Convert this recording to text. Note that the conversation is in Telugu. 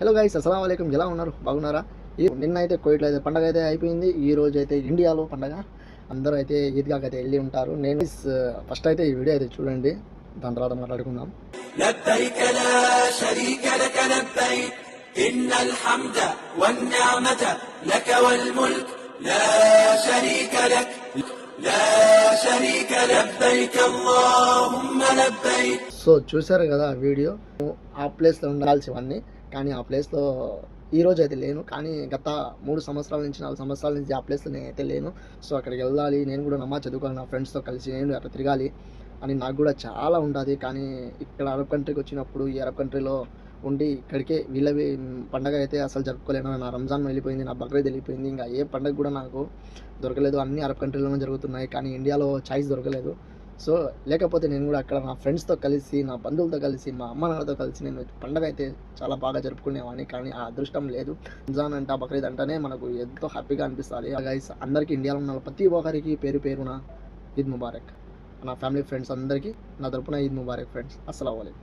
హలో గైస్ అస్సలం అయికం ఎలా ఉన్నారు బాగున్నారా ఈ నిన్న అయితే కోవిడ్లో అయితే పండగ అయితే అయిపోయింది ఈ రోజు అయితే ఇండియాలో పండగ అందరూ అయితే ఈద్గాకి అయితే వెళ్ళి ఉంటారు నేను ఫస్ట్ అయితే ఈ వీడియో అయితే చూడండి దాని తర్వాత మాట్లాడుకుందాం لبيك لا شريك لك لبيك إن الحمد والنعمة لك والملك لا شريك لك لا شريك لبيك اللهم لبيك సో చూసారు కదా ఆ వీడియో. ఆ ప్లేస్లో ఉండాల్సివన్నీ. కానీ ఆ ప్లేస్లో ఈ రోజు అయితే లేను. కానీ గత మూడు సంవత్సరాల నుంచి నాలుగు సంవత్సరాల నుంచి ఆ ప్లేస్లో నేను అయితే లేను. సో అక్కడికి వెళ్ళాలి. నేను కూడా నమ్మా చదువుకోవాలి. నా ఫ్రెండ్స్తో కలిసి నేను అక్కడ తిరగాలి అని నాకు కూడా చాలా ఉంటుంది కానీ ఇక్కడ అరబ్ కంట్రీకి వచ్చినప్పుడు ఈ అరబ్ కంట్రీలో ఉండి ఇక్కడికే వీళ్ళవి పండగ అయితే అసలు జరుపుకోలేను. నా రంజాన్ వెళ్ళిపోయింది నా బక్రీద్ వెళ్ళిపోయింది. ఇంకా ఏ పండగ కూడా నాకు దొరకలేదు. అన్ని అరబ్ కంట్రీలోనే జరుగుతున్నాయి. కానీ ఇండియాలో ఛాయిస్ దొరకలేదు. సో లేకపోతే నేను కూడా అక్కడ నా ఫ్రెండ్స్తో కలిసి నా బంధువులతో కలిసి మా అమ్మ నాన్నతో కలిసి నేను పండగ అయితే చాలా బాగా జరుపుకునేవాడిని. కానీ ఆ అదృష్టం లేదు. రంజాన్ అంట బక్రీద్ అంటేనే మనకు ఎంతో హ్యాపీగా అనిపిస్తుంది. గైస్ అందరికీ ఇండియాలో ఉన్న ప్రతి ఒక్కరికి పేరు పేరున ఈద్ ముబారక్. నా ఫ్యామిలీ ఫ్రెండ్స్ అందరికీ నా తరపున ఈద్ ముబారక్ ఫ్రెండ్స్. అస్సలం వాళ్ళకి